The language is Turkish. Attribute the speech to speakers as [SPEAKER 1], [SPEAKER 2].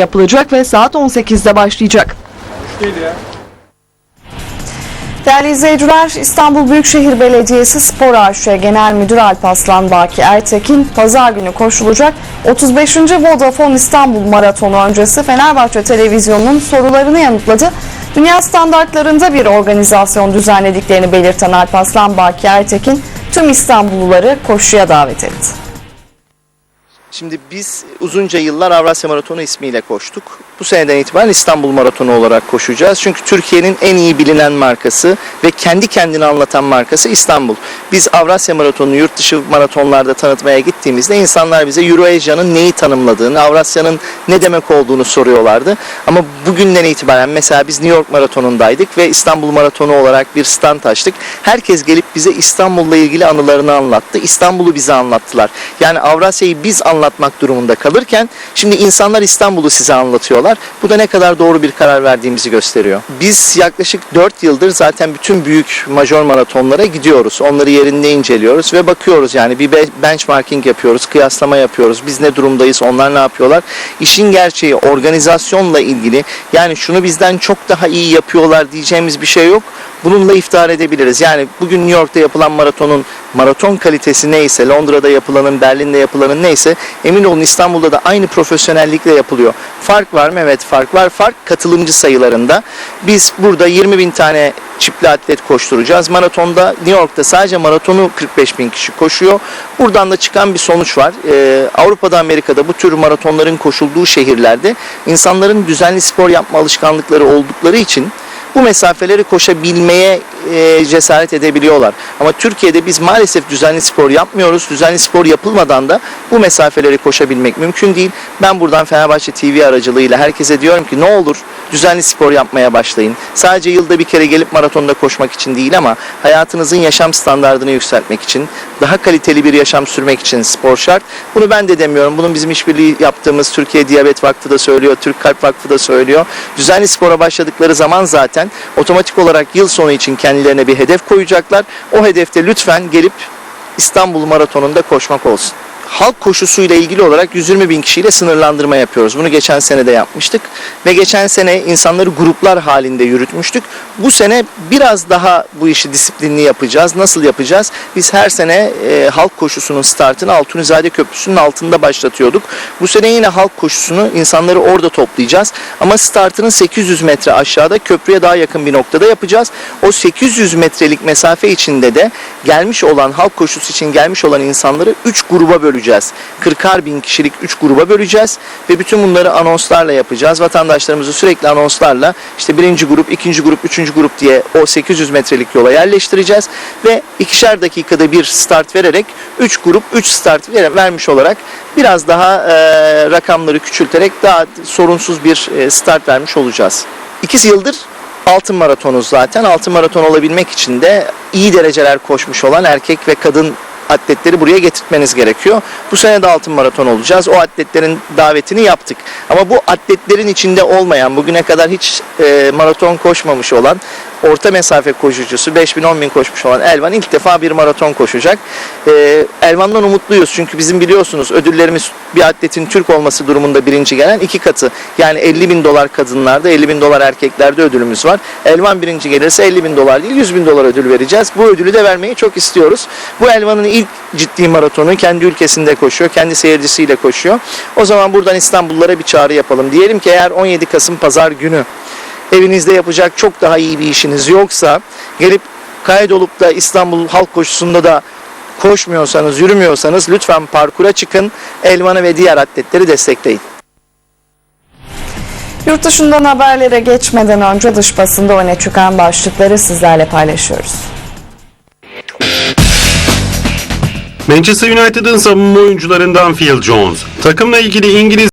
[SPEAKER 1] yapılacak ve saat 18'de başlayacak. Değerli izleyiciler, İstanbul Büyükşehir Belediyesi Spor AŞ Genel Müdür Alparslan Baki Ertekin, pazar günü koşulacak 35. Vodafone İstanbul Maratonu öncesi Fenerbahçe Televizyonu'nun sorularını yanıtladı. Dünya standartlarında bir organizasyon düzenlediklerini belirten Alparslan Baki Ertekin, tüm İstanbulluları koşuya davet etti.
[SPEAKER 2] Şimdi biz uzunca yıllar Avrasya Maratonu ismiyle koştuk. Bu seneden itibaren İstanbul Maratonu olarak koşacağız. Çünkü Türkiye'nin en iyi bilinen markası ve kendi kendini anlatan markası İstanbul. Biz Avrasya Maratonu yurt dışı maratonlarda tanıtmaya gittiğimizde insanlar bize Euroasia'nın neyi tanımladığını, Avrasya'nın ne demek olduğunu soruyorlardı. Ama bugünden itibaren mesela biz New York Maratonu'ndaydık ve İstanbul Maratonu olarak bir stand açtık. Herkes gelip bize İstanbul'la ilgili anılarını anlattı. İstanbul'u bize anlattılar. Yani Avrasya'yı biz anlatmak durumunda kalırken şimdi insanlar İstanbul'u size anlatıyorlar. Bu da ne kadar doğru bir karar verdiğimizi gösteriyor. Biz yaklaşık 4 yıldır zaten bütün büyük major maratonlara gidiyoruz. Onları yerinde inceliyoruz ve bakıyoruz yani bir be- benchmarking yapıyoruz, kıyaslama yapıyoruz. Biz ne durumdayız, onlar ne yapıyorlar? İşin gerçeği organizasyonla ilgili yani şunu bizden çok daha iyi yapıyorlar diyeceğimiz bir şey yok. Bununla iftihar edebiliriz. Yani bugün New York'ta yapılan maratonun maraton kalitesi neyse, Londra'da yapılanın, Berlin'de yapılanın neyse emin olun İstanbul'da da aynı profesyonellikle yapılıyor. Fark var mı? Evet fark var. Fark katılımcı sayılarında. Biz burada 20 bin tane çiftli atlet koşturacağız. Maratonda New York'ta sadece maratonu 45 bin kişi koşuyor. Buradan da çıkan bir sonuç var. Ee, Avrupa'da, Amerika'da bu tür maratonların koşulduğu şehirlerde insanların düzenli spor yapma alışkanlıkları oldukları için bu mesafeleri koşabilmeye e, cesaret edebiliyorlar. Ama Türkiye'de biz maalesef düzenli spor yapmıyoruz. Düzenli spor yapılmadan da bu mesafeleri koşabilmek mümkün değil. Ben buradan Fenerbahçe TV aracılığıyla herkese diyorum ki ne olur düzenli spor yapmaya başlayın. Sadece yılda bir kere gelip maratonda koşmak için değil ama hayatınızın yaşam standartını yükseltmek için, daha kaliteli bir yaşam sürmek için spor şart. Bunu ben de demiyorum. Bunun bizim işbirliği yaptığımız Türkiye Diyabet Vakfı da söylüyor, Türk Kalp Vakfı da söylüyor. Düzenli spora başladıkları zaman zaten otomatik olarak yıl sonu için kendilerine bir hedef koyacaklar. O hedefte lütfen gelip İstanbul Maratonu'nda koşmak olsun. Halk koşusuyla ilgili olarak 120 bin kişiyle sınırlandırma yapıyoruz. Bunu geçen sene de yapmıştık. Ve geçen sene insanları gruplar halinde yürütmüştük. Bu sene biraz daha bu işi disiplinli yapacağız. Nasıl yapacağız? Biz her sene e, halk koşusunun startını Altunizade Köprüsü'nün altında başlatıyorduk. Bu sene yine halk koşusunu insanları orada toplayacağız. Ama startının 800 metre aşağıda köprüye daha yakın bir noktada yapacağız. O 800 metrelik mesafe içinde de gelmiş olan halk koşusu için gelmiş olan insanları 3 gruba böleceğiz. 40'ar bin kişilik 3 gruba böleceğiz ve bütün bunları anonslarla yapacağız. Vatandaşlarımızı sürekli anonslarla işte birinci grup, ikinci grup, üçüncü grup diye o 800 metrelik yola yerleştireceğiz ve ikişer dakikada bir start vererek 3 grup 3 start ver- vermiş olarak biraz daha e, rakamları küçülterek daha sorunsuz bir e, start vermiş olacağız. İki yıldır altın maratonuz zaten. Altın maraton olabilmek için de iyi dereceler koşmuş olan erkek ve kadın atletleri buraya getirtmeniz gerekiyor. Bu sene de altın maraton olacağız. O atletlerin davetini yaptık. Ama bu atletlerin içinde olmayan, bugüne kadar hiç e, maraton koşmamış olan, orta mesafe koşucusu 5000 bin koşmuş olan Elvan ilk defa bir maraton koşacak. E, Elvan'dan umutluyuz çünkü bizim biliyorsunuz ödüllerimiz bir atletin Türk olması durumunda birinci gelen iki katı. Yani 50 bin dolar kadınlarda, 50 bin dolar erkeklerde ödülümüz var. Elvan birinci gelirse 50 bin dolar değil 100 bin dolar ödül vereceğiz. Bu ödülü de vermeyi çok istiyoruz. Bu Elvan'ın ilk ciddi maratonu kendi ülkesinde koşuyor. Kendi seyircisiyle koşuyor. O zaman buradan İstanbullulara bir çağrı yapalım. Diyelim ki eğer 17 Kasım pazar günü evinizde yapacak çok daha iyi bir işiniz yoksa gelip kaydolup da İstanbul Halk Koşusu'nda da koşmuyorsanız, yürümüyorsanız lütfen parkura çıkın. Elvan'ı ve diğer atletleri destekleyin.
[SPEAKER 1] Yurt dışından haberlere geçmeden önce dış basında öne çıkan başlıkları sizlerle paylaşıyoruz.
[SPEAKER 3] Manchester United'ın savunma oyuncularından Phil Jones, takımla ilgili İngiliz